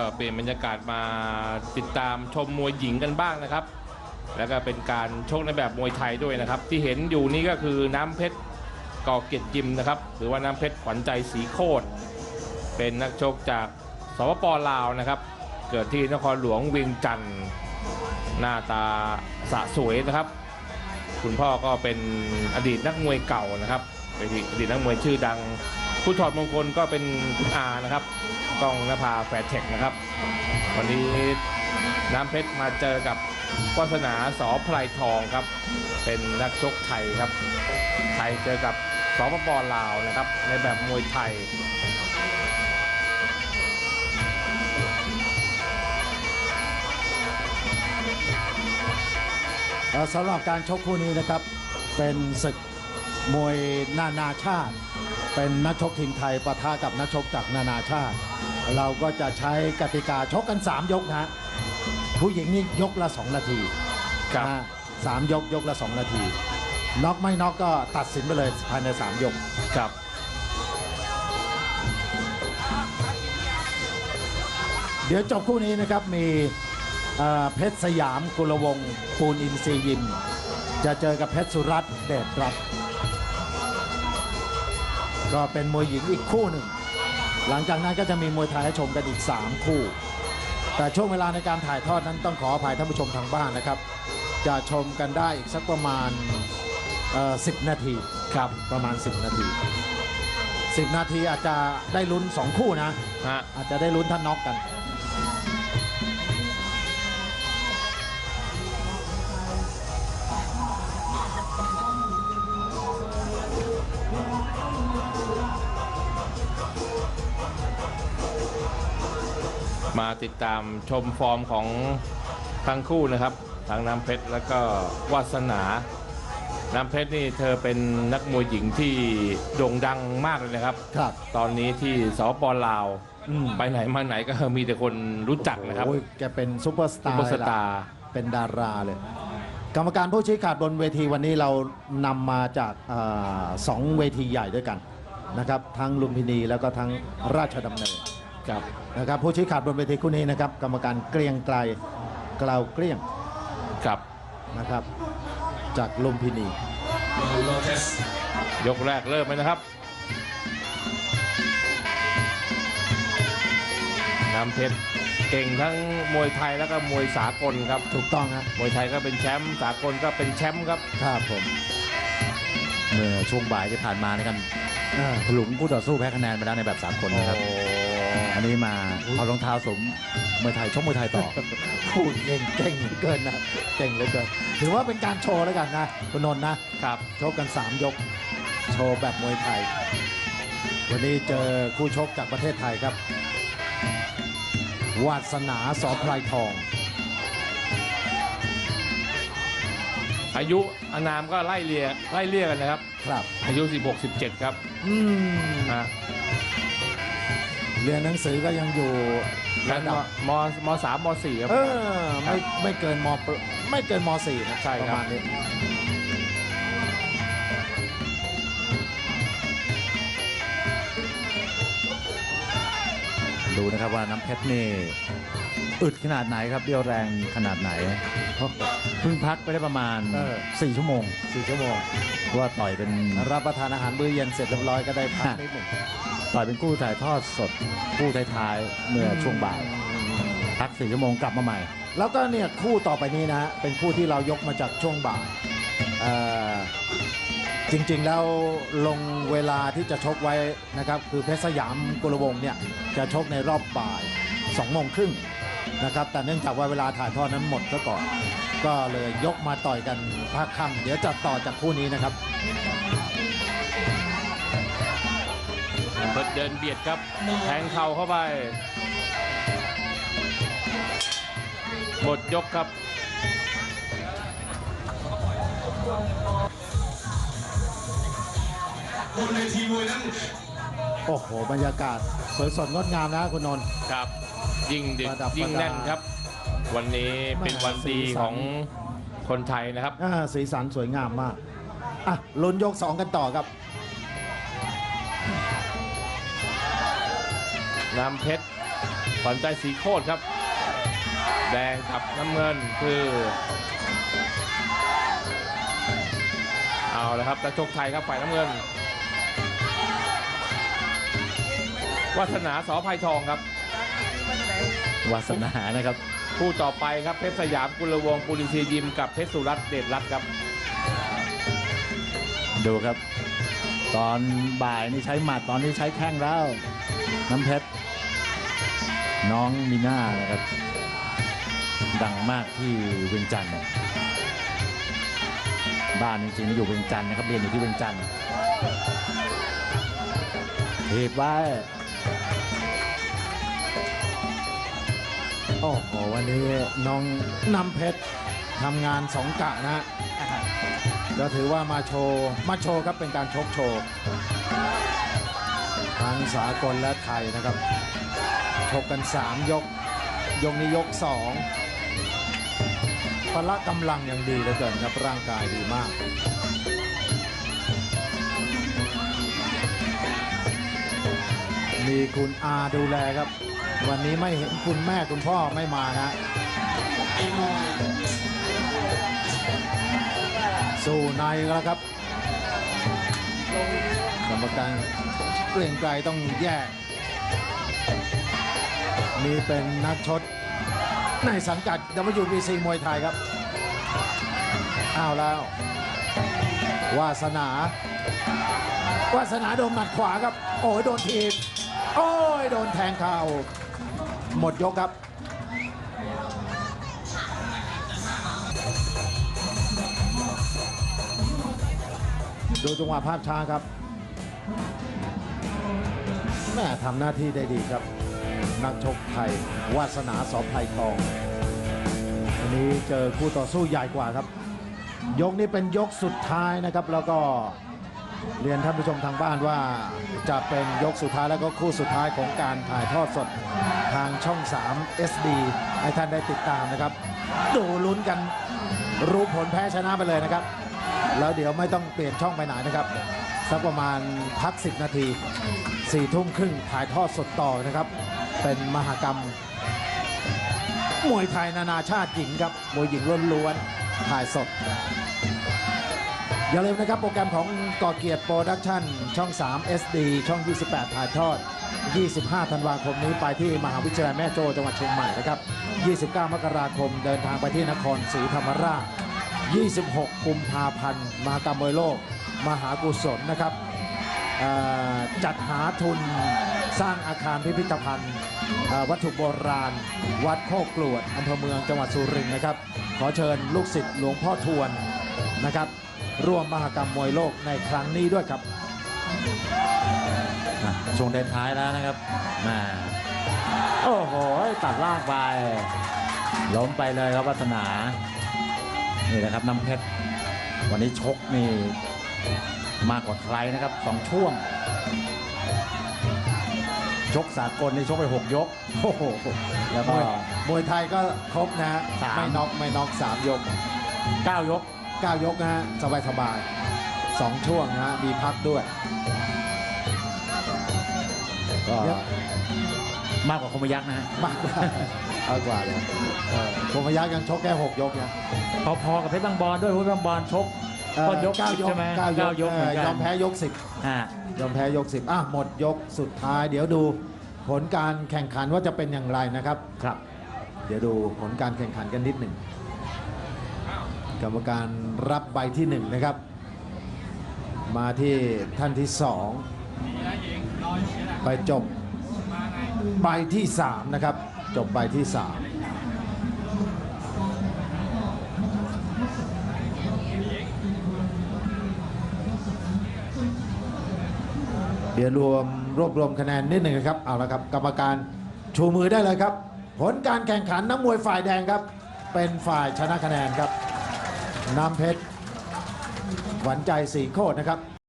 ก็เปลี่ยนบรรยากาศมาติดตามชมมวยหญิงกันบ้างนะครับ แล้วก็เป็นการชกในแบบมวยไทยด้วยนะครับ ที่เห็นอยู่นี่ก็คือน้ำเพชรก่อเกียรติยิมนะครับ หรือว่าน้ำเพชรขวัญใจสีโคตรเป็นนักชกจากสปปลาวนะครับ เกิดที่นครหลวงเวียงจันทร์หน้าตาสะสวยนะครับ คุณพ่อก็เป็นอดีตนักมวยเก่านะครับเป็นอดีตนักมวยชื่อดัง ผู้ถอดมงคลก็เป็นคุณอานะครับกองนภาแฟร์เทคนะครับ วันนี้น้ำเพชรมาเจอกับวาสนาสอไพรทองครับ เป็นนักชกไทยครับ ไทยเจอกับสปปลาวนะครับ ในแบบมวยไทยสำหรับการชกคู่นี้นะครับ เป็นศึก มวยนานาชาติ เป็นนักชกทีมไทยปะทะกับนักชกจากนานาชาติ เราก็จะใช้กติกาชกกัน 3 ยกนะฮะผู้หญิงนี่ยกละ 2 นาทีครับ นะสามยกยกละ 2 นาทีน็อกไม่น็อกก็ตัดสินไปเลยภายใน 3 ยก ครับ เดี๋ยวจบคู่นี้นะครับ มีเอ่อเพชรสยามกุลวงศ์ปูนอินทรีย์ยิม จะเจอกับเพชรสุรัตน์เดชรัตน์ ก็เป็นมวยหญิงอีกคู่หนึ่ง หลังจากนั้นก็จะมีมวยไทยให้ชมกันอีก 3 คู่ แต่ช่วงเวลาในการถ่ายทอดนั้นต้องขออภัยท่านผู้ชมทางบ้านนะครับ จะชมกันได้อีกสักประมาณเอ่อ10นาทีครับประมาณ 10 นาที 10 นาทีอาจจะได้ลุ้น 2 คู่นะฮะอาจจะได้ลุ้นท่านน็อกกัน มาติดตามชมฟอร์มของทั้งคู่นะครับทั้งน้ำเพชรแล้วก็วาสนา น้ำเพชรนี่เธอเป็นนักมวยหญิงที่โด่งดังมากเลยนะครับ ครับ ตอนนี้ที่สปปลาว อืมไปไหนมาไหนก็มีแต่คนรู้จักนะครับ โอ้ยแกเป็นซูเปอร์สซุตาปร์เปอร์สเลยล่ะตาร์เป็นดาราเลย กรรมการผู้ชี้ขาดบนเวทีวันนี้เรานำมาจากอาสองเวทีใหญ่ด้วยกันนะครับ ทั้งลุมพินีแล้วก็ทั้งราชดำเนิน ครับนะครับผู้ชี้ขาดบนเวทีคู่นี้นะครับ กรรมการเกรียงไกลกล่าวเกลี้ยงครับนะครับ จากลุมพินี ยกแรกเริ่มเลยนะครับน้ำเพชรเก่งทั้งมวยไทยแล้วก็มวยสากลครับ ถูกต้องครับมวยไทยก็เป็นแชมป์สากลก็เป็นแชมป์ครับ ครับผม เมื่อช่วงบ่ายที่ผ่านมานะครับอ่า ถลุงผู้ต่อสู้แพ้คะแนนไปแล้วในแบบสามคนนะครับ โอ้ อันนี้มาเอารองเท้าสวมมวยไทยชกมวยไทยต่อ พูดเก่งเก่งเหลือเกินนะเก่งเหลือเกินถือว่าเป็นการโชว์แล้วกันนะคุณนนท์นะครับชกกัน 3 ยก โชว์แบบมวยไทย วันนี้เจอคู่ชกจากประเทศไทยครับ วาสนาสอพลายทอง อายุอานามก็ไล่เลียไล่เลียกันนะครับ ครับ อายุ 16 17 ครับอืม นะ เรียนหนังสือก็ยังอยู่แล้ระวดับมมสามมสี่ครับ เออไม่ไม่เกินมปไม่เกินมสี่นะใช่ประครับมาณนี้ดูนะครับว่าน้ำเพชรนี่ อึดขนาดไหนครับเรี่ยวแรงขนาดไหนเพิ่งพักไปได้ประมาณ เออ 4 ชั่วโมงสี่ชั่วโมงเพราะว่าต่อยเป็น รับประทานอาหารมื้อเย็นเสร็จเรียบร้อยก็ได้พักฮะนิดหนึ่งต่อยเป็นคู่ถ่ายทอดสดคู่ท้ายๆเมื่อช่วงบ่าย พัก 4 ชั่วโมงกลับมาใหม่ แล้วก็เนี่ยคู่ต่อไปนี้นะฮะเป็นคู่ที่เรายกมาจากช่วงบ่ายเอ่อจริงๆแล้วลงเวลาที่จะชกไว้นะครับ คือเพชรสยามกุลวงศ์เนี่ยจะชกในรอบบ่าย2โมงครึ่ง นะครับ แต่เนื่องจากว่าเวลาถ่ายทอดนั้นหมดซะก่อน ก็เลยยกมาต่อยกันภาคค่ำเดี๋ยวจะต่อจากคู่นี้นะครับเปิดเดินเบียดครับ แทงเข่าเข้าไป หมดยกครับโอ้โห บรรยากาศสวยสดงดงามนะคุณนนท์ครับ ยิ่งดึกประดับยิ่งประดาแน่นครับ วันนี้เป็นวันดีสีสันของคนไทยนะครับ อ่าสีสันสวยงามมาก อะลุ้นยก2กันต่อครับ น้ำเพชรขวัญใจสีโคตรครับ แดงกับน้ำเงินคือ เอาละครับนักชกไทยครับฝ่ายน้ำเงินวัฒนาสอภัยทองครับ วาสนานะครับ คู่ต่อไปครับเพชรสยามกุลวงศ์ปุริซียิมกับเพชรสุรัตน์เดชรัตน์ครับ ดูครับ ตอนบ่ายนี่ใช้หมัดตอนนี้ใช้แข้งแล้ว น้ำเพชรน้องมีน่านะครับ ดังมากที่เวียงจันทร์บ้านจริงๆอยู่เวียงจันทร์นะครับเรียนอยู่ที่เวียงจันทร์ถีบไว้ โอ้โหวันนี้น้องน้ำเพชรทำงานสองกะนะฮะก็ถือว่ามาโชว์ มาโชว์ครับเป็นการชกโชว์ทั้งสากลและไทยนะครับ ชกกัน 3 ยก ยกนี้ยก 2 พละกำลังยังดีเหลือเกินครับร่างกายดีมากมีคุณอาดูแลครับ วันนี้ไม่เห็นคุณแม่คุณพ่อไม่มานะ สู่ในแล้วครับ กรรมการเกรียงไกรต้องแยก นี่เป็นนักชดในสังกัด WBC มวยไทยครับ อ้าวแล้ว วาสนา วาสนาโดนหมัดขวาครับ โอ้ยโดนทีบโอ้ยโดนแทงเข่า หมดยกครับดูจังหวะภาพช้าครับแม่ทำหน้าที่ได้ดีครับ นักชกไทย วาสนาสอภัยทองวันนี้เจอคู่ต่อสู้ใหญ่กว่าครับ ยกนี้เป็นยกสุดท้ายนะครับแล้วก็ เรียนท่านผู้ชมทางบ้านว่าจะเป็นยกสุดท้ายแล้วก็คู่สุดท้ายของการถ่ายทอดสดทางช่อง 3 SD ให้ท่านได้ติดตามนะครับ ดูลุ้นกันรู้ผลแพ้ชนะไปเลยนะครับ แล้วเดี๋ยวไม่ต้องเปลี่ยนช่องไปไหนนะครับ สักประมาณพัก 10 นาที4ี่ทุ่มครึ่งถ่ายทอดสดต่อนะครับ เป็นมหกรรม มวยไทยนานาชาติหญิงครับ มวยหญิงล้วนๆถ่ายสด อย่าลืมนะครับโปรแกรมของก่อเกียรติโปรดักชั่นช่อง 3 SD ช่อง 28 ถ่ายทอด 25 ธันวาคมนี้ไปที่มหาวิทยาลัยแม่โจ้จังหวัดเชียงใหม่นะครับ 29 มกราคมเดินทางไปที่นครศรีธรรมราช 26 กุมภาพันธ์มหากรรมมวยโลก มหากุศลนะครับจัดหาทุนสร้างอาคารพิพิธภัณฑ์วัตถุโบราณ วัดโคกกลวดอำเภอเมืองจังหวัดสุรินทร์นะครับ ขอเชิญลูกศิษย์หลวงพ่อทวนนะครับ ร่วมมหกรรมมวยโลกในครั้งนี้ด้วยครับอะช่วงท้ายๆแล้วนะครับมาโอ้โห ตัดล่างไป ล้มไปเลยครับวัฒนา นี่นะครับน้ำเพชร วันนี้ชกนี่มากกว่าใครนะครับสองช่วง ชกสากลนี่ชกไป 6 ยก โอ้โห แล้วมก็ วยมวยไทยก็ครบนะฮะสาม ไม่น็อกไม่น็อกสามยก 9 ยก เก้ายกนะฮะสบายสบายๆสองช่วงนะฮะมีพักด้วย ก็เยอะมากกว่าคมยักษ์นะฮะมากกว่าเอากว่าเลยเออคมพยักษ์ยังชกแค่หกยกนะ พอๆกับเพชรบางบอลด้วยเพชรบางบอลชกเอ่อก็ยกเก้ายกใช่ไหมเก้ายเก้ากยกเอเหมืออนกันยอมแพ้ยกสิบอ่ายอมแพ้ยกสิบอะหมดยกสุดท้าย เดี๋ยวดูผลการแข่งขันว่าจะเป็นอย่างไรนะครับ ครับ เดี๋ยวดูผลการแข่งขันกันนิดหนึ่ง กรรมการรับใบที่หนึ่งนะครับ มาที่ท่านที่สองไปจบใบที่สามนะครับ จบใบที่สามเดี๋ยวรวมรวบรวมคะแนนนิดหนึ่งครับ เอาละครับ กรรมการชูมือได้เลยครับ ผลการแข่งขันนักมวยฝ่ายแดงครับ เป็นฝ่ายชนะคะแนนครับ น้ำเพชรหวันใจสี่โคตรนะครับ